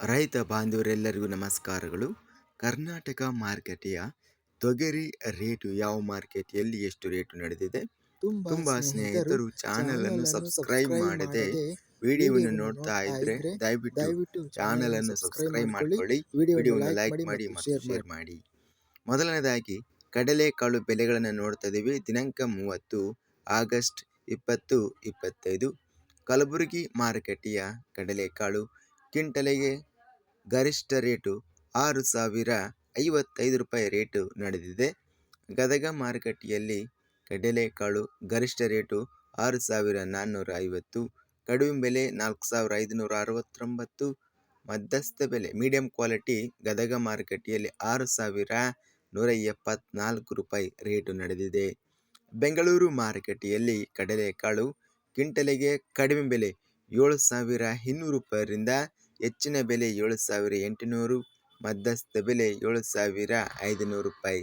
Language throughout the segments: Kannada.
ರೈತ ಬಾಂಧವರೆಲ್ಲರಿಗೂ ನಮಸ್ಕಾರಗಳು. ಕರ್ನಾಟಕ ಮಾರ್ಕೆಟಿಯ ತೊಗರಿ ರೇಟು ಯಾವ ಮಾರ್ಕೆಟಿಯಲ್ಲಿ ಎಷ್ಟು ರೇಟು ನಡೆದಿದೆ? ತುಂಬಾ ಸ್ನೇಹಿತರು ಚಾನೆಲ್ ಅನ್ನು ಸಬ್ಸ್ಕ್ರೈಬ್ ಮಾಡದೆ ವಿಡಿಯೋವನ್ನು ನೋಡ್ತಾ ಇದ್ರೆ ದಯವಿಟ್ಟು ಚಾನೆಲ್ ಅನ್ನು ಸಬ್ಸ್ಕ್ರೈಬ್ ಮಾಡ್ಕೊಳ್ಳಿ. ವಿಡಿಯೋವನ್ನು ಲೈಕ್ ಮಾಡಿ ಮತ್ತು ಶೇರ್ ಮಾಡಿ. ಮೊದಲನೇದಾಗಿ ಕಡಲೆಕಾಳು ಬೆಲೆಗಳನ್ನು ನೋಡ್ತಾ ಇದ್ದೀವಿ. ದಿನಾಂಕ ಮೂವತ್ತು ಆಗಸ್ಟ್ ಇಪ್ಪತ್ತು ಇಪ್ಪತ್ತೈದು. ಕಲಬುರಗಿ ಮಾರುಕಟ್ಟೆಯ ಕಡಲೆಕಾಳು ಕ್ವಿಂಟಲಿಗೆ ಗರಿಷ್ಠ ರೇಟು ಆರು ಸಾವಿರ ಐವತ್ತೈದು ರೂಪಾಯಿ ರೇಟು ನಡೆದಿದೆ. ಗದಗ ಮಾರುಕಟ್ಟೆಯಲ್ಲಿ ಕಡಲೆಕಾಳು ಗರಿಷ್ಠ ರೇಟು ಆರು ಸಾವಿರ ನಾನ್ನೂರ ಐವತ್ತು ಕಡಿಮೆ ಬೆಲೆ ನಾಲ್ಕು ಸಾವಿರ ಐದುನೂರ ಅರವತ್ತೊಂಬತ್ತು ಮಧ್ಯಸ್ಥ ಬೆಲೆ ಮೀಡಿಯಂ ಕ್ವಾಲಿಟಿ ಗದಗ ಮಾರುಕಟ್ಟೆಯಲ್ಲಿ ಆರು ಸಾವಿರ ನೂರ ಎಪ್ಪತ್ನಾಲ್ಕು ರೂಪಾಯಿ ರೇಟು ನಡೆದಿದೆ. ಬೆಂಗಳೂರು ಮಾರುಕಟ್ಟೆಯಲ್ಲಿ ಕಡಲೆಕಾಳು ಕ್ವಿಂಟಲಿಗೆ ಕಡಿಮೆ ಬೆಲೆ ಏಳು ಸಾವಿರ ಇನ್ನೂರು ರೂಪಾಯಿರಿಂದ ಹೆಚ್ಚಿನ ಬೆಲೆ ಏಳು ಸಾವಿರ ಎಂಟುನೂರು, ಮಧ್ಯಸ್ಥ ಬೆಲೆ ಏಳು ಸಾವಿರ ಐದುನೂರು ರೂಪಾಯಿ.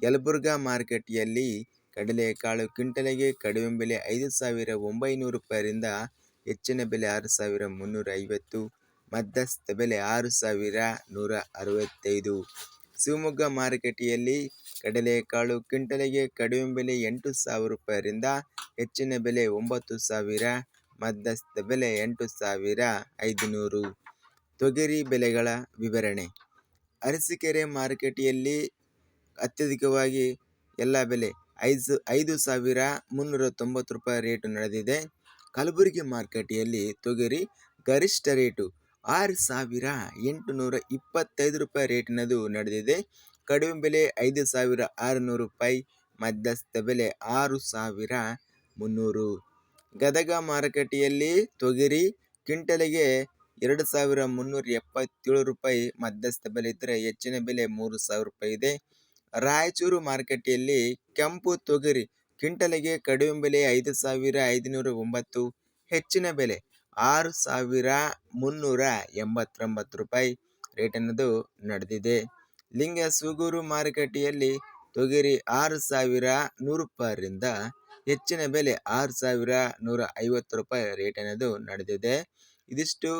ಯಲಬುರ್ಗಾ ಮಾರುಕಟ್ಟೆಯಲ್ಲಿ ಕಡಲೆಕಾಳು ಕ್ವಿಂಟಲಿಗೆ ಕಡಿಮೆ ಬೆಲೆ ಐದು ಸಾವಿರ ಒಂಬೈನೂರು ರೂಪಾಯಿರಿಂದ ಹೆಚ್ಚಿನ ಬೆಲೆ ಆರು ಸಾವಿರ ಮುನ್ನೂರ ಐವತ್ತು ಮಧ್ಯಸ್ಥ ಬೆಲೆ ಆರು ಸಾವಿರ ನೂರ ಅರವತ್ತೈದು ಶಿವಮೊಗ್ಗ ಮಾರುಕಟ್ಟೆಯಲ್ಲಿ ಕಡಲೆಕಾಳು ಕ್ವಿಂಟಲಿಗೆ ಕಡಿಮೆ ಬೆಲೆ ಎಂಟು ಸಾವಿರ ರೂಪಾಯಿರಿಂದ ಹೆಚ್ಚಿನ ಬೆಲೆ ಒಂಬತ್ತು ಸಾವಿರ ಮಧ್ಯಸ್ಥ ಬೆಲೆ ಎಂಟು ಸಾವಿರ ಐದುನೂರು. ತೊಗರಿ ಬೆಲೆಗಳ ವಿವರಣೆ. ಅರಸೀಕೆರೆ ಮಾರುಕಟ್ಟೆಯಲ್ಲಿ ಅತ್ಯಧಿಕವಾಗಿ ಎಲ್ಲ ಬೆಲೆ ಐದು ಐದು ಸಾವಿರ ಮುನ್ನೂರ ತೊಂಬತ್ತು ರೂಪಾಯಿ ರೇಟು ನಡೆದಿದೆ. ಕಲಬುರಗಿ ಮಾರುಕಟ್ಟೆಯಲ್ಲಿ ತೊಗರಿ ಗರಿಷ್ಠ ರೇಟು ಆರು ಸಾವಿರ ಎಂಟುನೂರ ಇಪ್ಪತ್ತೈದು ರೂಪಾಯಿ ರೇಟಿನದು ನಡೆದಿದೆ. ಕಡಿಮೆ ಬೆಲೆ ಐದು ಸಾವಿರ ಆರುನೂರು ರೂಪಾಯಿ, ಮಧ್ಯಸ್ಥ ಬೆಲೆ ಆರು ಸಾವಿರ ಮುನ್ನೂರು. ಗದಗ ಮಾರುಕಟ್ಟೆಯಲ್ಲಿ ತೊಗರಿ ಕ್ವಿಂಟಲಿಗೆ ಎರಡು ಸಾವಿರ ಮುನ್ನೂರ ಎಪ್ಪತ್ತೇಳು ರೂಪಾಯಿ ಮಧ್ಯಸ್ಥ ಬೆಲೆ ಇದ್ದರೆ ಹೆಚ್ಚಿನ ಬೆಲೆ ಮೂರು ಸಾವಿರ ರೂಪಾಯಿ ಇದೆ. ರಾಯಚೂರು ಮಾರುಕಟ್ಟೆಯಲ್ಲಿ ಕೆಂಪು ತೊಗರಿ ಕ್ವಿಂಟಲಿಗೆ ಕಡಿಮೆ ಬೆಲೆ ಐದು ಸಾವಿರ ಐದುನೂರ ಒಂಬತ್ತು, ಹೆಚ್ಚಿನ ಬೆಲೆ ಆರು ಸಾವಿರ ಮುನ್ನೂರ ಎಂಬತ್ತೊಂಬತ್ತು ರೂಪಾಯಿ ರೇಟ್ ಅನ್ನೋದು ನಡೆದಿದೆ. ಲಿಂಗ ಸೂಗೂರು ಮಾರುಕಟ್ಟೆಯಲ್ಲಿ ತೊಗರಿ ಆರು ಸಾವಿರ ನೂರು ರೂಪಾಯಿರಿಂದ ಹೆಚ್ಚಿನ ಬೆಲೆ ಆರು ಸಾವಿರ ನೂರ ಐವತ್ತು ರೂಪಾಯಿ ರೇಟ್ ಅನ್ನೋದು ನಡೆದಿದೆ. ಇದಿಷ್ಟು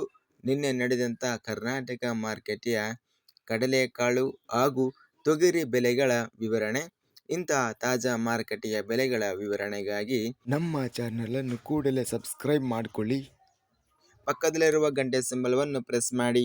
ನಿನ್ನೆ ನಡೆದಂಥ ಕರ್ನಾಟಕ ಮಾರ್ಕೆಟಿಯ ಕಡಲೆಕಾಳು ಹಾಗೂ ತೊಗರಿ ಬೆಲೆಗಳ ವಿವರಣೆ ಇಂತಹ ತಾಜಾ ಮಾರುಕಟ್ಟೆಯ ಬೆಲೆಗಳ ವಿವರಣೆಗಾಗಿ ನಮ್ಮ ಚಾನಲನ್ನು ಕೂಡಲೇ ಸಬ್ಸ್ಕ್ರೈಬ್ ಮಾಡಿಕೊಳ್ಳಿ. ಪಕ್ಕದಲ್ಲಿರುವ ಗಂಟೆ ಸಿಂಬಲವನ್ನು ಪ್ರೆಸ್ ಮಾಡಿ.